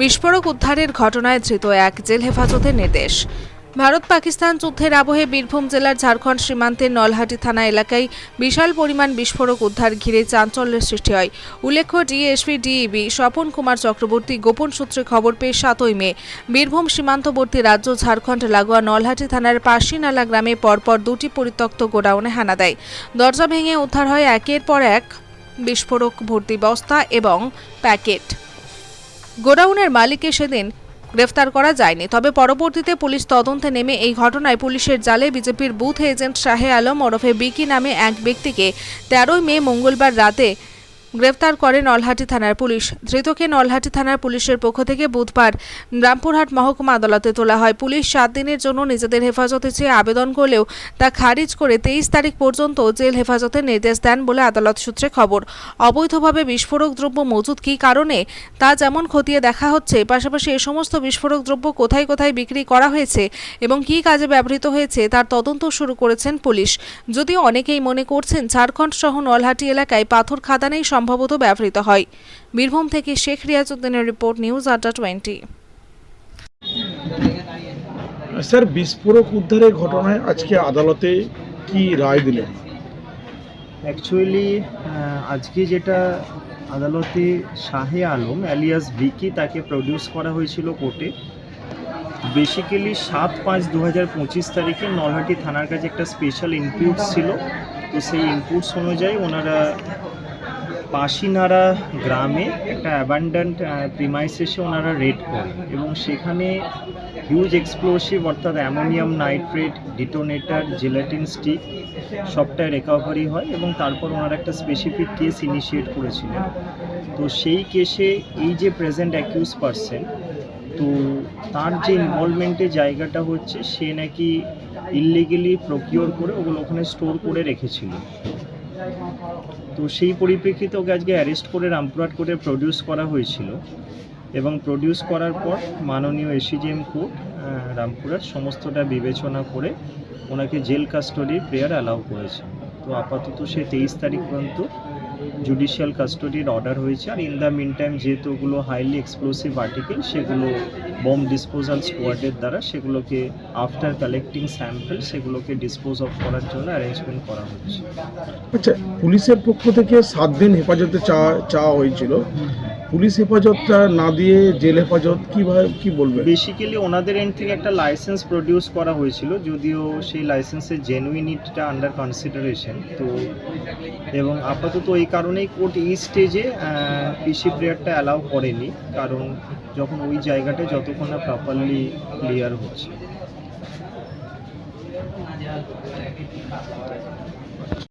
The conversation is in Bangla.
বিস্ফোরক উদ্ধারের ঘটনায় ধৃত এক জেল হেফাজতের নির্দেশ। ভারত পাকিস্তান যুদ্ধের আবহে বীরভূম জেলার ঝাড়খণ্ড সীমান্তের নলহাটি থানা এলাকায় বিশাল পরিমাণ বিস্ফোরক উদ্ধার ঘিরে চাঞ্চল্যের সৃষ্টি হয়। উল্লেখ্য, ডিএসপি, ডিইবি স্বপন কুমার চক্রবর্তী গোপন সূত্রে খবর পেয়ে সাতই মে বীরভূম সীমান্তবর্তী রাজ্য ঝাড়খণ্ড লাগোয়া নলহাটি থানার পাশিনালা গ্রামে পরপর দুটি পরিত্যক্ত গোডাউনে হানা দেয়। দরজা ভেঙে উদ্ধার হয় একের পর এক বিস্ফোরক ভর্তি বস্তা এবং প্যাকেট। গোডাউনের মালিককে সেদিন গ্রেফতার করা যায়নি। তবে পরবর্তীতে পুলিশ তদন্তে নেমে এই ঘটনায় পুলিশের জালে বিজেপির বুথ এজেন্ট শাহে আলম ওরফে বিকি নামে এক ব্যক্তিকে তেরোই মে মঙ্গলবার রাতে গ্রেফতার করে নলহাটি থানার পুলিশ। ধৃতকে নলহাটি থানার পুলিশের পক্ষ থেকে বুধবার রামপুরহাট মহকুমা আদালতে তোলা হয়। পুলিশ সাত দিনের জন্য নিজেদের হেফাজতে চেয়ে আবেদন করলেও তা খারিজ করে তেইশ তারিখ পর্যন্ত জেল হেফাজতের নির্দেশ দেন বলে আদালত সূত্রে খবর। অবৈধভাবে বিস্ফোরক দ্রব্য মজুদ কী কারণে? তা যেমন খতিয়ে দেখা হচ্ছে, পাশাপাশি এ সমস্ত বিস্ফোরক দ্রব্য কোথায় কোথায় বিক্রি করা হয়েছে এবং কী কাজে ব্যবহৃত হয়েছে, তার তদন্ত শুরু করেছেন পুলিশ। যদিও অনেকেই মনে করছেন, ঝাড়খণ্ড সহ নলহাটি এলাকায় পাথর খাদানেই সম্ভবত ব্যবহৃত হয়। বীরভূম থেকে Sheikh রিয়াজউদ্দিনের report news Adda twenty. Sir বিস্ফোরক উদ্ধারের ঘটনায় আজকে আদালতে কি রায় দিলেন? অ্যাকচুয়ালি আজকে যেটা আদালতে শাহে আলম অ্যালিয়াস ভিকি তাকে প্রডিউস করা হয়েছিল কোর্টে। বেসিক্যালি সাত পাঁচ দু হাজার পঁচিশ তারিখে নলহাটি থানার কাছে একটা স্পেশাল ইনপুটস ছিল। তো সেই ইনপুটস অনুযায়ী ওনারা পাশিনাড়া গ্রামে একটা অ্যাবান্ডান্ট প্রিমাইসেসে ওনারা রেড করেন। এবং সেখানে হিউজ এক্সপ্লোসিভ অর্থাৎ ammonium nitrate detonator gelatin stick সবটাই রিকভারি হয় এবং তারপর ওনারা একটা স্পেসিফিক কেস ইনিশিয়েট করেছিলেন। তো সেই কেসে এই যে প্রেজেন্ট অ্যাকিউজ পারসন তো তার যে ইনভলভমেন্টের জায়গাটা হচ্ছে, সে নাকি ইললিগেলি প্রকিওর করে ওগুলো ওখানে স্টোর করে রেখেছিল। তো সেই পরিপ্রেক্ষিতে ওকে আজকে অ্যারেস্ট করে রামপুরহাট কোর্টে প্রডিউস করা হয়েছিল। এবং প্রডিউস করার পর মাননীয় এসিজিএম কোর্ট রামপুরহাট সমস্তটা বিবেচনা করে ওনাকে জেল কাস্টডি প্রেয়ার অ্যালাউ করেছে। তো আপাতত সে তেইশ তারিখ পর্যন্ত জুডিশিয়াল কাস্টডির অর্ডার হয়েছে। আর ইন দ্য মিন টাইম যেহেতু ওগুলো হাইলি এক্সপ্লোসিভ আর্টিকেল সেগুলো বম ডিসপোজাল স্কোয়াডের দ্বারা সেগুলোকে আফটার কালেক্টিং স্যাম্পল সেগুলোকে ডিসপোজ অফ করার জন্য অ্যারেঞ্জমেন্ট করা হচ্ছে আচ্ছা পুলিশের পক্ষ থেকে সাত দিন হেফাজতে চাওয়া চাওয়া হয়েছিল। পুলিশ হেফাজতটা না দিয়ে জেল হেফাজত, কীভাবে, কি বলবেন বেসিক্যালি ওনাদের এন্ড থেকে একটা লাইসেন্স প্রডিউস করা হয়েছিল, যদিও সেই লাইসেন্সের জেনুইনিটিটা আন্ডার কনসিডারেশন তো এবং আপাতত এই কারণেই কোর্ট এই স্টেজে পিসি প্রেয়ারটা অ্যালাউ করেনি, কারণ যখন ওই জায়গাটা যতক্ষণ না প্রপারলি ক্লিয়ার হচ্ছে।